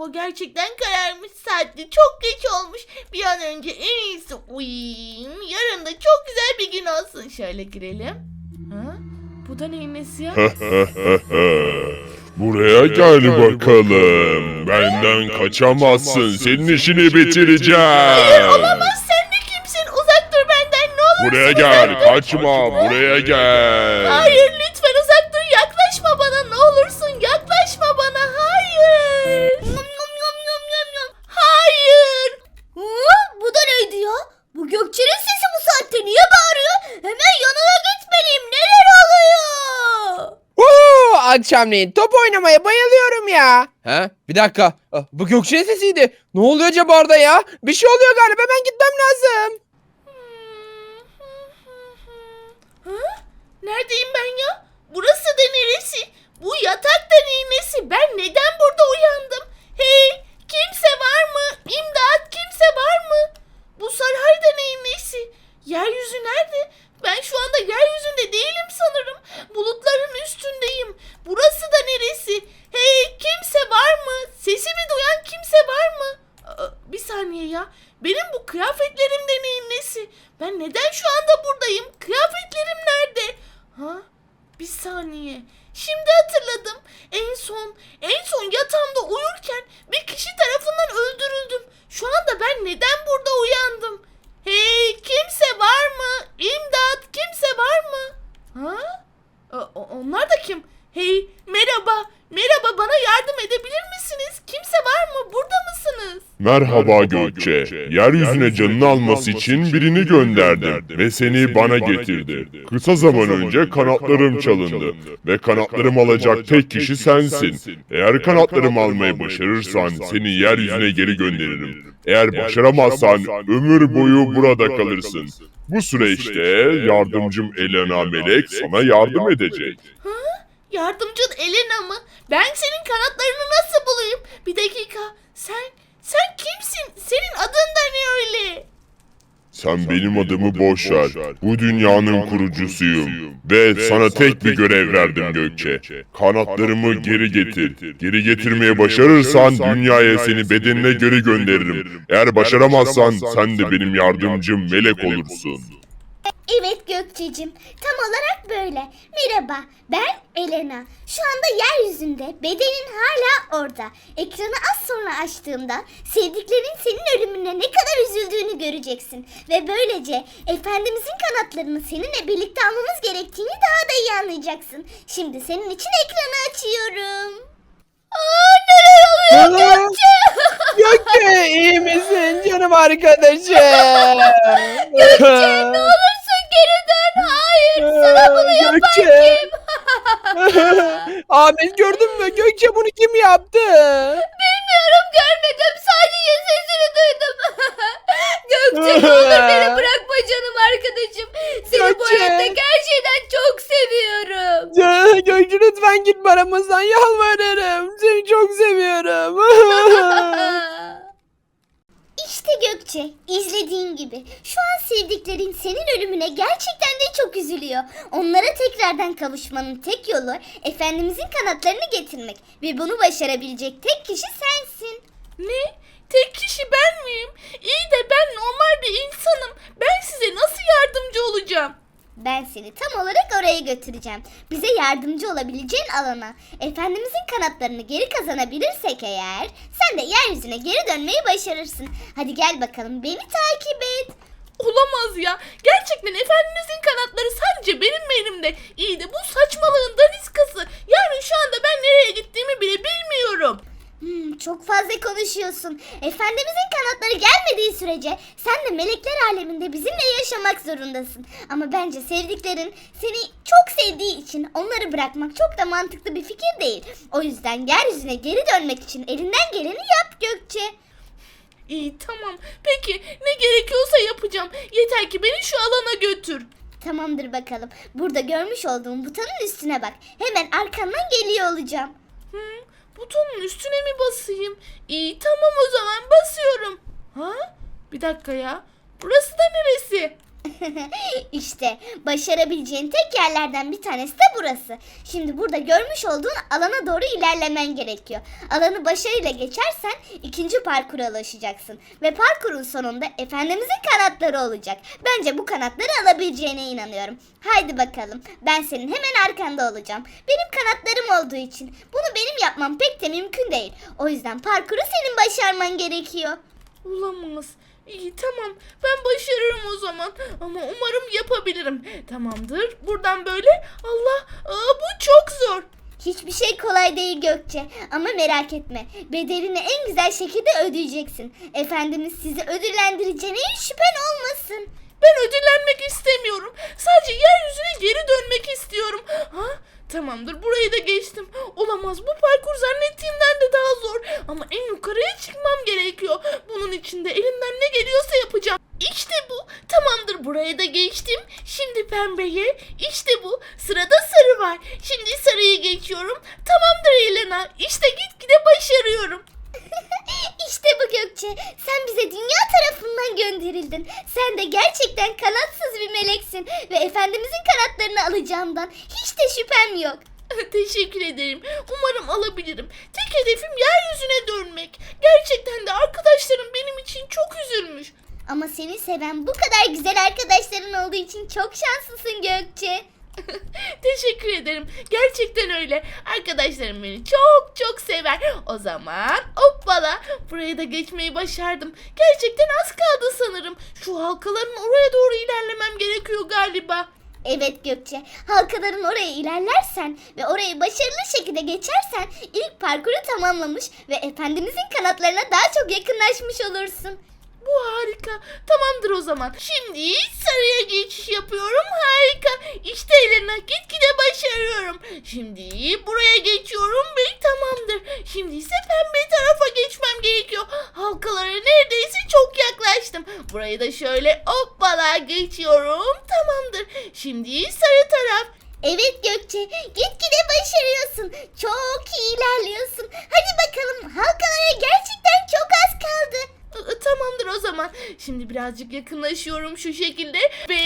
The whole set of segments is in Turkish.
hava gerçekten kararmış. Saat de çok geç olmuş. Bir an önce en iyisi uyuyayım. Yarın da çok güzel bir gün olsun. Şöyle girelim. Ha? Bu da neyin nesi ya? Buraya gel bakalım. Benden kaçamazsın. Senin işini bitireceğim. Olamaz sen de kimsin? Uzak dur benden ne olur. Buraya gel. Kaçma. Buraya gel. Hayır lütfen uzak dur. Yaklaşma bana ne olursun. Yaklaşma bana. Hayır. Yum, yum, yum, yum, yum, yum. Hayır. Hı? Bu da neydi ya? Bu Gökçe'nin sesi bu saatte niye bağırıyor? Hemen yanına gitmeliyim. Neler oluyor? Oo, akşamleyin top oynamaya bayılıyorum ya. Ha? Bir dakika. Ah, Bu Gökçe'nin sesiydi. Ne oluyor acaba orada ya? Bir şey oluyor galiba. Ben gitmem lazım. Neredeyim ben ya? Burası da neresi? Bu yatak da neyin nesi? Ben neden burada uyandım? Hey! Kimse var mı? İmdat! Kimse var mı? Bu saray da neyin nesi? Yeryüzü nerede? Ben şu anda yeryüzünde değilim sanırım. Bulutların üstündeyim. Burası da neresi? Hey! Kimse var mı? Sesimi duyan kimse var mı? Bir saniye ya. Benim bu kıyafetlerim de neyin nesi? Ben neden şu anda buradayım? Kıyafetlerim nerede? Ha? Bir saniye. Şimdi hatırladım. En son, en son yatağımda uyurken bir kişi tarafından öldürüldüm. Şu anda ben neden burada uyandım? Hey, kimse var mı? İmdat, kimse var mı? Ha? O- onlar da kim? Hey, merhaba. Merhaba, bana yardım edebilir misiniz? Kimse var mı? Burada mısınız? Merhaba Gökçe. Yeryüzüne canını alması için birini gönderdim ve seni bana getirdi. Kısa zaman önce kanatlarım çalındı ve kanatlarımı alacak tek kişi sensin. Eğer kanatlarımı almayı başarırsan seni yeryüzüne geri gönderirim. Eğer başaramazsan ömür boyu burada kalırsın. Bu süreçte yardımcım Elena Melek sana yardım edecek. Yardımcın Elena mı? Ben senin kanatlarını nasıl bulayım? Bir dakika. Sen, sen kimsin? Senin adın da ne öyle? Sen benim adımı boş ver. Bu dünyanın kurucusuyum. Ve sana tek bir görev verdim Gökçe. Kanatlarımı geri getir. Geri getirmeye başarırsan dünyaya seni bedenine geri gönderirim. Eğer başaramazsan sen de benim yardımcım melek olursun. Evet Gökçe'cim. Tam olarak böyle. Merhaba. Ben Elena. Şu anda yeryüzünde. Bedenin hala orada. Ekranı az sonra açtığımda sevdiklerin senin ölümüne ne kadar üzüldüğünü göreceksin. Ve böylece Efendimizin kanatlarını seninle birlikte almamız gerektiğini daha da iyi anlayacaksın. Şimdi senin için ekranı açıyorum. Aa neler oluyor Aa, Gökçe iyi misin canım arkadaşım? Gökçe ne olursun geri dön. Hayır sana bunu yapan Gökçe. kim? Ahmet gördün mü? Gökçe bunu kim yaptı? Bilmiyorum görmedim sadece sesini duydum. Gökçe ne olur beni bırakma canım arkadaşım. Seni bu Gökçe. hayatta gerçekten çok seviyorum. Gökçe lütfen gitme aramızdan yalvarırım. Seni çok seviyorum. İşte Gökçe, izlediğin gibi şu an sevdiklerin senin ölümüne gerçekten de çok üzülüyor. Onlara tekrardan kavuşmanın tek yolu Efendimizin kanatlarını getirmek ve bunu başarabilecek tek kişi sensin. Ne? Tek kişi ben miyim? İyi de ben normal bir insanım. Ben size nasıl yardımcı olacağım? Ben seni tam olarak oraya götüreceğim. Bize yardımcı olabileceğin alana. Efendimizin kanatlarını geri kazanabilirsek eğer sen de yeryüzüne geri dönmeyi başarırsın. Hadi gel bakalım beni takip et. Olamaz ya. Gerçekten Efendimizin kanatları sadece benim elimde. İyi de bu saçmalığın daniskası. Yani şu anda ben nereye gittiğimi bile bilmiyorum. Hmm, çok fazla konuşuyorsun. Efendimizin kanatları gelmediği sürece sen de melekler aleminde bizimle yaşamak zorundasın. Ama bence sevdiklerin seni çok sevdiği için onları bırakmak çok da mantıklı bir fikir değil. O yüzden yeryüzüne geri dönmek için elinden geleni yap Gökçe. İyi tamam. Peki ne gerekiyorsa yapacağım. Yeter ki beni şu alana götür. Tamamdır bakalım. Burada görmüş olduğum butonun üstüne bak. Hemen arkandan geliyor olacağım. Hı, butonun üstüne mi basayım? İyi tamam o zaman basıyorum. Ha? Bir dakika ya. Burası da neresi? işte başarabileceğin tek yerlerden bir tanesi de burası. Şimdi burada görmüş olduğun alana doğru ilerlemen gerekiyor. Alanı başarıyla geçersen ikinci parkura ulaşacaksın. Ve parkurun sonunda Efendimizin kanatları olacak. Bence bu kanatları alabileceğine inanıyorum. Haydi bakalım. Ben senin hemen arkanda olacağım. Benim kanatlarım olduğu için bunu benim yapmam pek de mümkün değil. O yüzden parkuru senin başarman gerekiyor. Olamaz. İyi tamam ben başarırım o zaman ama umarım yapabilirim. Tamamdır buradan böyle Allah aa, bu çok zor. Hiçbir şey kolay değil Gökçe ama merak etme. Bedelini en güzel şekilde ödeyeceksin. Efendimiz sizi ödüllendireceğine hiç şüphen olmasın. Ben ödüllenmek istemiyorum. Sadece yeryüzüne geri dönmek istiyorum. Ha? Tamamdır burayı da geçtim. Olamaz bu parkur zannettiğimden de daha zor. Ama en yukarıya çıkmam gerekiyor. Bunun için de elimden ne geliyorsa yapacağım. İşte bu. Tamamdır buraya da geçtim. Şimdi pembeye. İşte bu. Sırada sarı var. Şimdi sarıyı geçiyorum. Tamamdır Elena. İşte gitgide başarıyorum. Gökçe. Sen bize dünya tarafından gönderildin. Sen de gerçekten kanatsız bir meleksin. Ve Efendimizin kanatlarını alacağımdan hiç de şüphem yok. Teşekkür ederim. Umarım alabilirim. Tek hedefim yeryüzüne dönmek. Gerçekten de arkadaşlarım benim için çok üzülmüş. Ama seni seven bu kadar güzel arkadaşların olduğu için çok şanslısın Gökçe. Teşekkür ederim. Gerçekten öyle. Arkadaşlarım beni çok çok sever. O zaman hoppala. Buraya da geçmeyi başardım. Gerçekten az kaldı sanırım. Şu halkaların oraya doğru ilerlemem gerekiyor galiba. Evet Gökçe, halkaların oraya ilerlersen ve orayı başarılı şekilde geçersen ilk parkuru tamamlamış ve Efendimizin kanatlarına daha çok yakınlaşmış olursun. Bu harika. Tamamdır o zaman. Şimdi sarıya geçiş yapıyorum. Harika. İşte Elena gitgide başarıyorum. Şimdi buraya geçiyorum ve tamamdır. Şimdi ise pembe tarafa geçmem gerekiyor. Halkalara neredeyse çok yaklaştım. Burayı da şöyle hoppala geçiyorum. Tamamdır. Şimdi sarı taraf. Evet Gökçe, gitgide başarıyorsun. Çok iyi ilerliyorsun. Hadi bakalım, halkalara gerçekten çok az kaldı. Tamamdır o zaman. Şimdi birazcık yakınlaşıyorum şu şekilde ve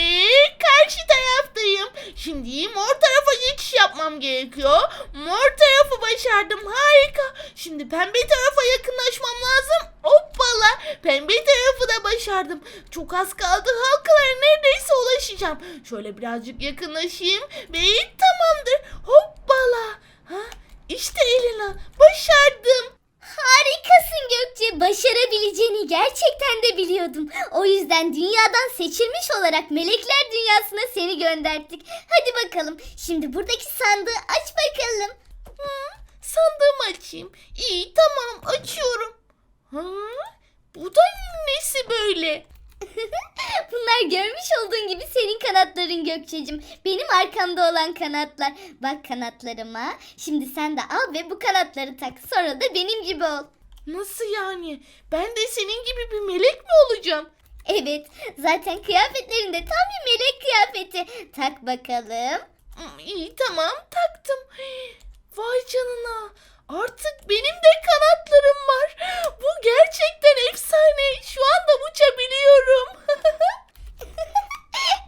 karşı taraftayım. Şimdi mor tarafa geçiş yapmam gerekiyor. Mor tarafı başardım. Harika. Şimdi pembe tarafa yakınlaşmam lazım. Hoppala. Pembe tarafı da başardım. Çok az kaldı. Halkalara neredeyse ulaşacağım. Şöyle birazcık yakınlaşayım ve tamamdır. Hoppala. Ha? İşte Elena. Başardım. Harikasın Gökçe, başarabileceğini gerçekten de biliyordum. O yüzden dünyadan seçilmiş olarak melekler dünyasına seni gönderdik. Hadi bakalım, şimdi buradaki sandığı aç bakalım. Hı, sandığımı açayım. İyi tamam açıyorum. Ha, bu da nesi böyle? Bunlar görmüş olduğun gibi senin kanatların Gökçe'cim. Benim arkamda olan kanatlar. Bak kanatlarıma. Şimdi sen de al ve bu kanatları tak. Sonra da benim gibi ol. Nasıl yani? Ben de senin gibi bir melek mi olacağım? Evet, zaten kıyafetlerinde tam bir melek kıyafeti. Tak bakalım. Hı, İyi tamam taktım. Vay canına. Artık benim de kanatlarım var. Bu gerçekten efsane. Şu anda uçabiliyorum.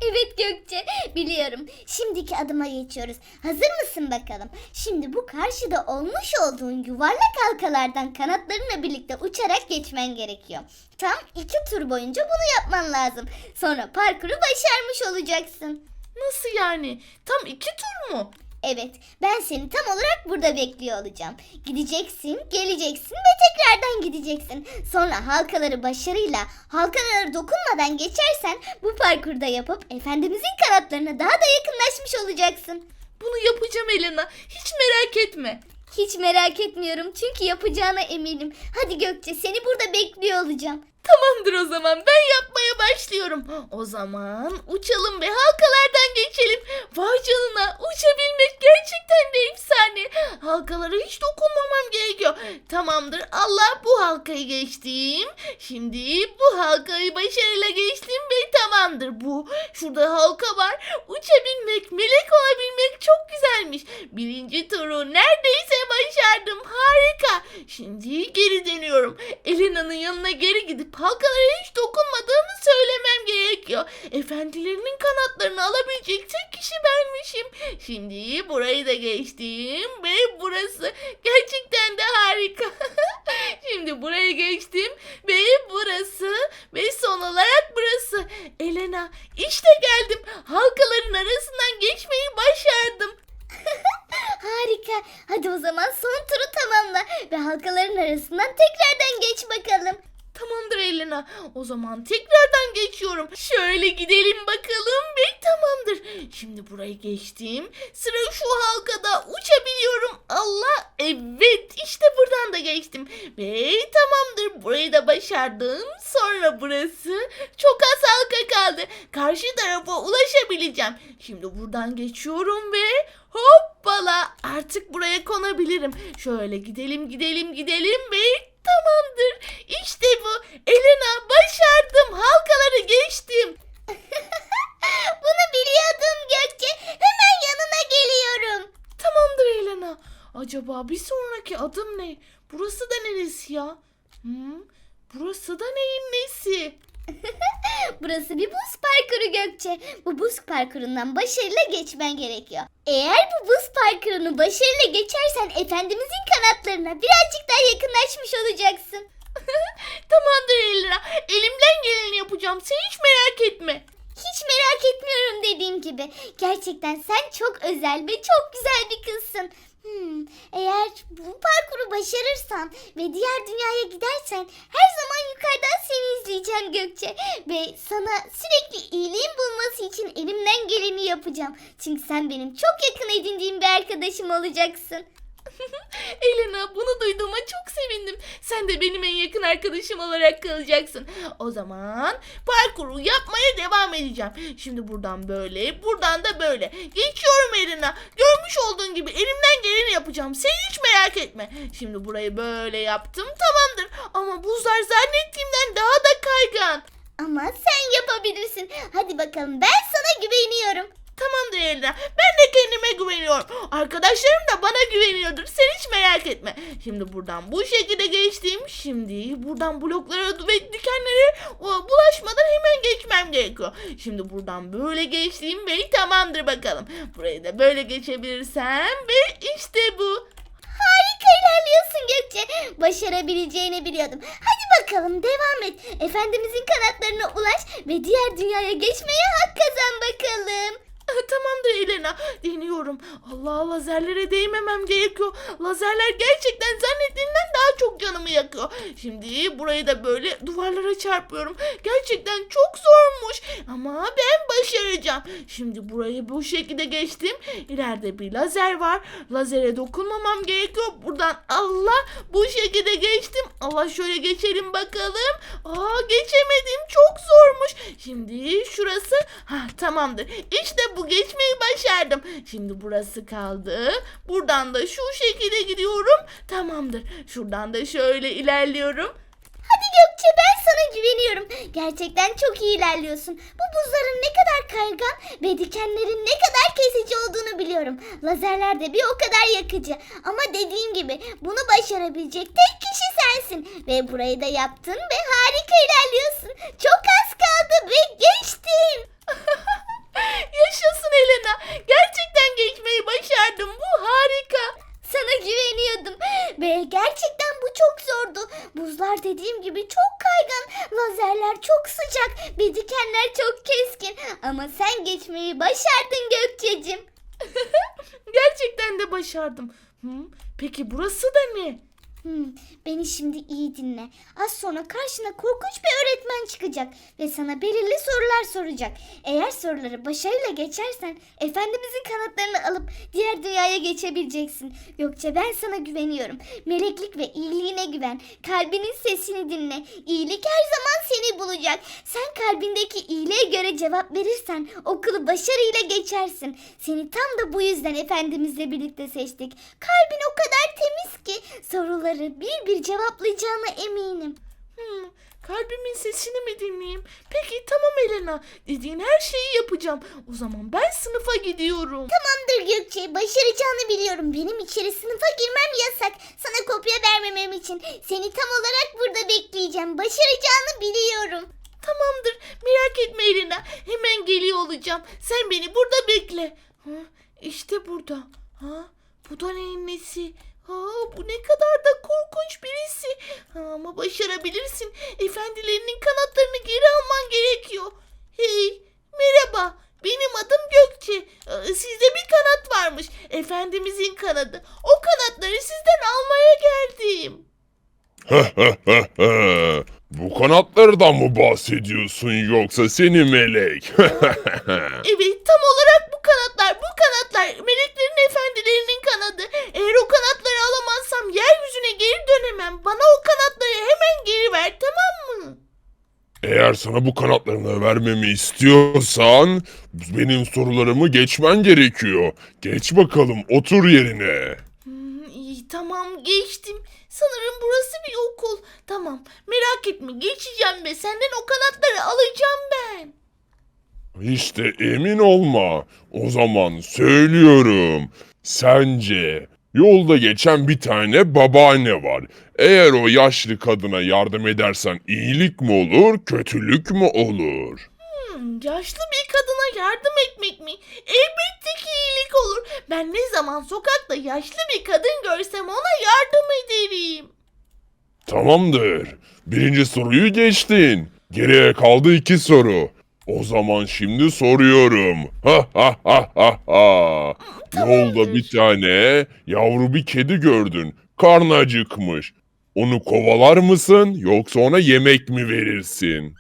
Evet Gökçe, biliyorum. Şimdiki adıma geçiyoruz. Hazır mısın bakalım? Şimdi bu karşıda olmuş olduğun yuvarlak halkalardan kanatlarınla birlikte uçarak geçmen gerekiyor. Tam iki tur boyunca bunu yapman lazım. Sonra parkuru başarmış olacaksın. Nasıl yani? Tam iki tur mu? Evet, ben seni tam olarak burada bekliyor olacağım. Gideceksin, geleceksin ve tekrardan gideceksin. Sonra halkaları başarıyla, halkalara dokunmadan geçersen bu parkurda yapıp Efendimizin kanatlarına daha da yakınlaşmış olacaksın. Bunu yapacağım Elena. Hiç merak etme. Hiç merak etmiyorum çünkü yapacağına eminim. Hadi Gökçe seni burada bekliyor olacağım. Tamamdır o zaman ben yapmaya başlıyorum. O zaman uçalım ve halkalardan geçelim. Vay canına uçabilmek gerçekten de efsane. Halkalara hiç dokunmamam gerekiyor. Tamamdır Allah bu halkayı geçtim. Şimdi bu halkayı başarıyla geçtim ve tamamdır bu. Şurada halka var. Uçabilmek, melek olabilmek çok güzelmiş. Birinci turu neredeyse başardım. Harika. Şimdi geri dönüyorum. Elena'nın yanına geri gidip halkalara hiç dokunmadığımı söylemem gerekiyor. Efendilerinin kanatlarını alabilecek tek kişi benmişim. Şimdi burayı da geçtim ve burası gerçekten de harika. Şimdi burayı geçtim ve burası ve son olarak burası. Elena işte geldim. Halkaların arasından geçmeyi başardım. Harika. Hadi o zaman son turu tamamla ve halkaların arasından tekrardan geç bakalım. Tamamdır Elena. O zaman tekrardan geçiyorum. Şöyle gidelim bakalım ve tamamdır. Şimdi burayı geçtim. Sıra şu halkada uçabiliyorum. Allah evet işte buradan da geçtim. Ve tamamdır burayı da başardım. Sonra burası çok az halka kaldı. Karşı tarafa ulaşabileceğim. Şimdi buradan geçiyorum ve hoppala artık buraya konabilirim. Şöyle gidelim gidelim gidelim ve tamamdır. İşte bu. Elena başardım. Halkaları geçtim. Bunu biliyordum Gökçe. Hemen yanına geliyorum. Tamamdır Elena. Acaba bir sonraki adım ne? Burası da neresi ya? Hmm, burası da neyin nesi? Burası bir buz parkuru Gökçe. Bu buz parkurundan başarıyla geçmen gerekiyor. Eğer bu buz parkurunu başarıyla geçersen Efendimizin kanatlarına birazcık daha yakınlaşmış olacaksın. Tamamdır Elena. Elimden geleni yapacağım. Sen hiç merak etme. Hiç merak etmiyorum dediğim gibi. Gerçekten sen çok özel ve çok güzel bir kızsın. Hmm, eğer bu parkuru başarırsan ve diğer dünyaya gidersen her zaman yukarıdan seni izleyeceğim Gökçe. Ve sana sürekli iyiliğin bulması için elimden geleni yapacağım. Çünkü sen benim çok yakın edindiğim bir arkadaşım olacaksın. Elena bunu duyduğuma çok sevindim. Sen de benim en yakın arkadaşım olarak kalacaksın. O zaman parkuru yapmaya devam edeceğim. Şimdi buradan böyle, buradan da böyle. Geçiyorum Elena. Görmüş olduğun gibi elimden geleni yapacağım. Sen hiç merak etme. Şimdi burayı böyle yaptım tamamdır. Ama buzlar zannettiğimden daha da kaygan. Ama sen yapabilirsin. Hadi bakalım ben sana güveniyorum. Tamamdır Elena. Ben de kendime güveniyorum. Arkadaşlarım da bana güveniyordur. Sen hiç merak etme. Şimdi buradan bu şekilde geçtim. Şimdi buradan bloklara ve dikenlere o, bulaşmadan hemen geçmem gerekiyor. Şimdi buradan böyle geçtiğim ve tamamdır bakalım. Burayı da böyle geçebilirsem ve işte bu. Harika ilerliyorsun Gökçe. Başarabileceğini biliyordum. Hadi bakalım devam et. Efendimizin kanatlarına ulaş ve diğer dünyaya geçmeye hak kazan bakalım. Tamamdır Elena. Deniyorum. Allah lazerlere değmemem gerekiyor. Lazerler gerçekten zannettiğimden daha çok canımı yakıyor. Şimdi burayı da böyle duvarlara çarpıyorum. Gerçekten çok zormuş. Ama ben başaracağım. Şimdi burayı bu şekilde geçtim. İleride bir lazer var. Lazere dokunmamam gerekiyor. Buradan Allah bu şekilde geçtim. Allah şöyle geçelim bakalım. Aa geçemedim. Çok zormuş. Şimdi şurası. Ha tamamdır. İşte bu geçmeyi başardım. Şimdi burası kaldı. Buradan da şu şekilde gidiyorum. Tamamdır. Şuradan da şöyle ilerliyorum. Hadi Gökçe ben sana güveniyorum. Gerçekten çok iyi ilerliyorsun. Bu buzların ne kadar kaygan ve dikenlerin ne kadar kesici olduğunu biliyorum. Lazerler de bir o kadar yakıcı. Ama dediğim gibi bunu başarabilecek tek kişi sensin. Ve burayı da yaptın ve harika ilerliyorsun. Çok az kaldı ve geçtin. Yaşasın Elena. Gerçekten geçmeyi başardım. Bu harika. Sana güveniyordum ve gerçekten bu çok zordu. Buzlar dediğim gibi çok kaygan, lazerler çok sıcak ve dikenler çok keskin. Ama sen geçmeyi başardın Gökçe'cim. Gerçekten de başardım. Hı? Peki burası da ne? Hmm, beni şimdi iyi dinle. Az sonra karşına korkunç bir öğretmen çıkacak ve sana belirli sorular soracak. Eğer soruları başarıyla geçersen Efendimizin kanatlarını alıp diğer dünyaya geçebileceksin. Gökçe ben sana güveniyorum. Meleklik ve iyiliğine güven. Kalbinin sesini dinle. İyilik her zaman seni bulacak. Sen kalbindeki iyiliğe göre cevap verirsen okulu başarıyla geçersin. Seni tam da bu yüzden Efendimizle birlikte seçtik. Kalbin o kadar temiz ki soruları bir bir cevaplayacağına eminim. Hmm, kalbimin sesini mi dinleyeyim? Peki tamam Elena. Dediğin her şeyi yapacağım. O zaman ben sınıfa gidiyorum. Tamamdır Gökçe, başaracağını biliyorum. Benim içeri sınıfa girmem yasak. Sana kopya vermemem için. Seni tam olarak burada bekleyeceğim. Başaracağını biliyorum. Tamamdır. Merak etme Elena. Hemen geliyor olacağım. Sen beni burada bekle. Ha, işte burada. Ha, bu da neyin nesi? Ha, bu ne kadar da korkunç birisi. Ha, ama başarabilirsin. Efendilerinin kanatlarını geri alman gerekiyor. Hey, merhaba. Benim adım Gökçe. Ee, Sizde bir kanat varmış. Efendimizin kanadı. O kanatları sizden almaya geldim. Bu kanatlardan mı bahsediyorsun yoksa seni melek? Evet tam olarak bu kanatlar bu kanatlar meleklerin efendilerinin kanadı. Eğer o kanatları alamazsam yeryüzüne geri dönemem. Bana o kanatları hemen geri ver tamam mı? Eğer sana bu kanatlarını vermemi istiyorsan benim sorularımı geçmen gerekiyor. Geç bakalım otur yerine. Hmm, iyi tamam geçtim. Sanırım burası bir okul. Tamam merak etme geçeceğim ve senden o kanatları alacağım ben. İşte emin olma. O zaman söylüyorum. Sence yolda geçen bir tane babaanne var. Eğer o yaşlı kadına yardım edersen iyilik mi olur, kötülük mü olur? Hmm, yaşlı bir kadına yardım etmek mi? Elbette ki iyilik olur. Ben ne zaman sokakta yaşlı bir kadın görsem ona yardım ederim. Tamamdır. Birinci soruyu geçtin. Geriye kaldı iki soru. O zaman şimdi soruyorum. Ha ha ha ha ha. Yolda bir tane yavru bir kedi gördün. Karnı acıkmış. Onu kovalar mısın yoksa ona yemek mi verirsin?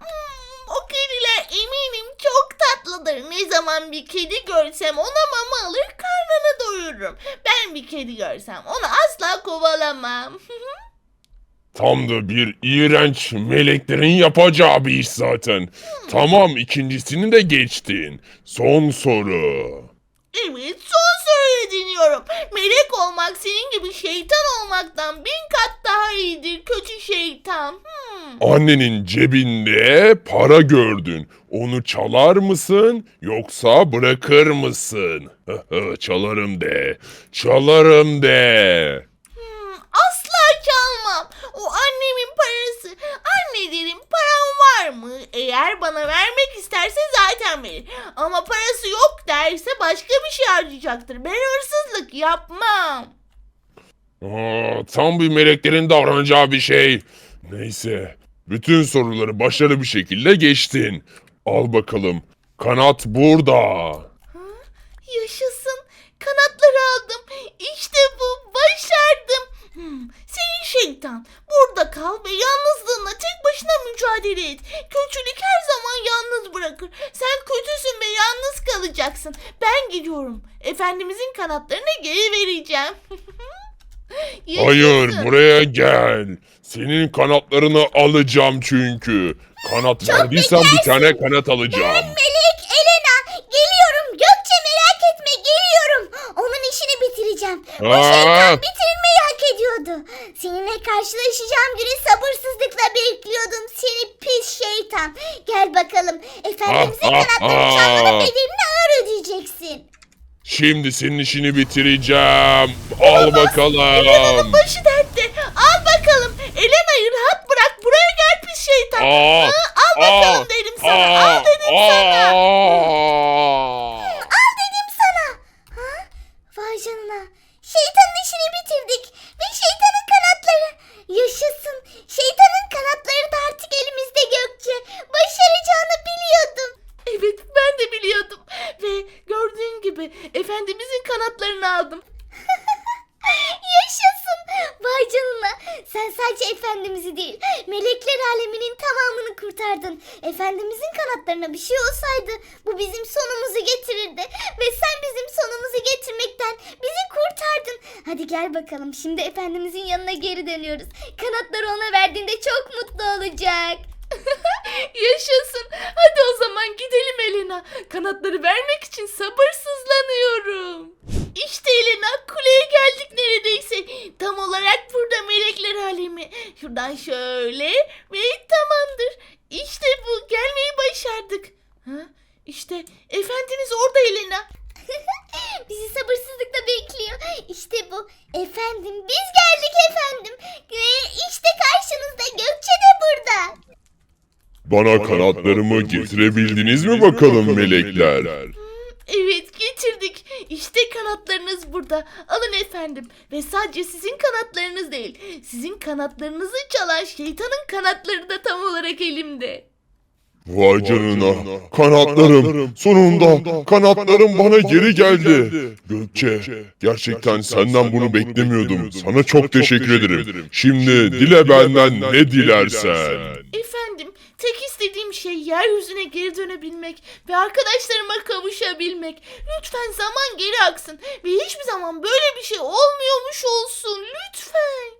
O kediler eminim çok tatlıdır. Ne zaman bir kedi görsem ona mama alır karnını doyururum. Ben bir kedi görsem onu asla kovalamam. Tam da bir iğrenç meleklerin yapacağı bir iş zaten. Tamam ikincisini de geçtin. Son soru. evet son soruyu dinliyorum. Melek olmak senin gibi şeytan olmaktan bin kat daha iyidir kötü şeytan. Hmm. Annenin cebinde para gördün. Onu çalar mısın yoksa bırakır mısın? Çalarım de. Çalarım de. Hmm, asla çalmam. O annemin parası. Anne derim param var mı? Eğer bana vermek isterse zaten verir. Ama parası yok derse başka bir şey harcayacaktır. Ben hırsızlık yapmam. Aa, tam bir meleklerin davranacağı bir şey. Neyse. Bütün soruları başarılı bir şekilde geçtin. Al bakalım. Kanat burada. Yaşasın. Kanatları aldım. İşte bu. Başardım. Hmm, senin şeytan. Burada kal ve yalnızlığına tek başına mücadele et. Kötülük her zaman yalnız bırakır. Sen kötüsün ve yalnız kalacaksın. Ben gidiyorum. Efendimizin kanatlarını geri vereceğim. Hayır buraya gel. Senin kanatlarını alacağım çünkü. Kanat verdiysen bir tane kanat alacağım. Melek, Elena, geliyorum. Gökçe merak etme, geliyorum. Onun işini bitireceğim. O Aa! şeytan ediyordu. Seninle karşılaşacağım günü sabırsızlıkla bekliyordum. Seni pis şeytan. Gel bakalım. Efendimizin Ah, ah, kanatlarını ah. çalmanın bedelini ağır ödeyeceksin. Şimdi senin işini bitireceğim. Al bakalım. Elena'nın başı dertte. Al bakalım. Elena'yı rahat bırak. Buraya gel pis şeytan. Aa, Aa, al bakalım dedim sana. Al dedim sana. Al dedim sana. Ha? Vay canına. Şeytanın işini bitirdik. Ve şeytanın kanatları. Yaşasın. Şeytanın kanatları da artık elimizde Gökçe. Başaracağını biliyordum. Evet ben de biliyordum. Ve gördüğün gibi Efendimizin kanatlarını aldım. Yaşasın. Vay canına. Sen sadece Efendimiz'i değil, melekler aleminin tamamını kurtardın. Efendimizin kanatlarına bir şey olsaydı bu bizim sonumuzu getirirdi. Ve sen bizim sonumuzu getirmekten bizi kurtardın. Hadi gel bakalım şimdi Efendimizin yanına geri dönüyoruz. Kanatları ona verdiğinde çok mutlu olacak. Yaşasın. Hadi o zaman gidelim Elena. Kanatları vermek için sabırsızlanıyorum. İşte Elena kuleye geldik neredeyse. Tam olarak burada melekler alemi. Şuradan şöyle ve tamamdır. İşte bu gelmeyi başardık. Ha? İşte efendiniz orada Elena. Bizi sabırsızlıkla bekliyor. İşte bu. Efendim biz geldik efendim. Ve işte karşınızda Gökçe de burada. Bana kanatlarımı getirebildiniz mi bakalım melekler? Evet getirdik. İşte kanatlarınız burada. Alın efendim. Ve sadece sizin kanatlarınız değil. Sizin kanatlarınızı çalan şeytanın kanatları da tam olarak elimde. Vay canına. Kanatlarım. Sonunda kanatlarım bana geri geldi. Gökçe, gerçekten senden bunu beklemiyordum. Sana çok teşekkür ederim. Şimdi dile benden ne dilersen. Efendim tek istediğim şey yeryüzüne geri dönebilmek ve arkadaşlarıma kavuşabilmek. Lütfen zaman geri aksın ve hiçbir zaman böyle bir şey olmuyormuş olsun. Lütfen.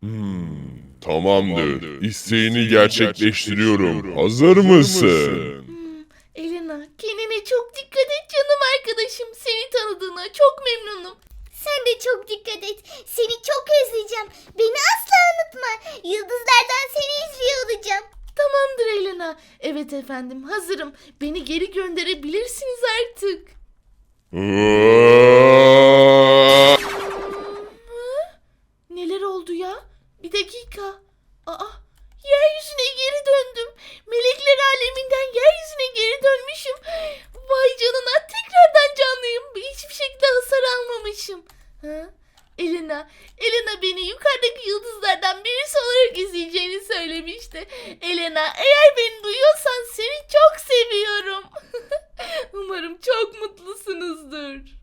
Hmm, tamamdır. İsteğini gerçekleştiriyorum. Hazır mısın? Hmm, Elena kendine çok dikkat et canım arkadaşım. Seni tanıdığına çok memnunum. Sen de çok dikkat et. Seni çok özleyeceğim. Beni asla unutma. Yıldızlardan seni izliyor olacağım. Tamamdır Elena. Evet efendim hazırım. Beni geri gönderebilirsiniz artık. Neler oldu ya? Bir dakika. Aa, yeryüzüne geri döndüm. Melekler aleminden yeryüzüne geri dönmüşüm. Vay canına tekrardan canlıyım. Hiçbir şekilde hasar almamışım. Ha? Elena, Elena beni yukarıdaki yıldızlardan birisi olarak izleyeceğini söylemişti. Elena, eğer beni duyuyorsan seni çok seviyorum. Umarım çok mutlusunuzdur.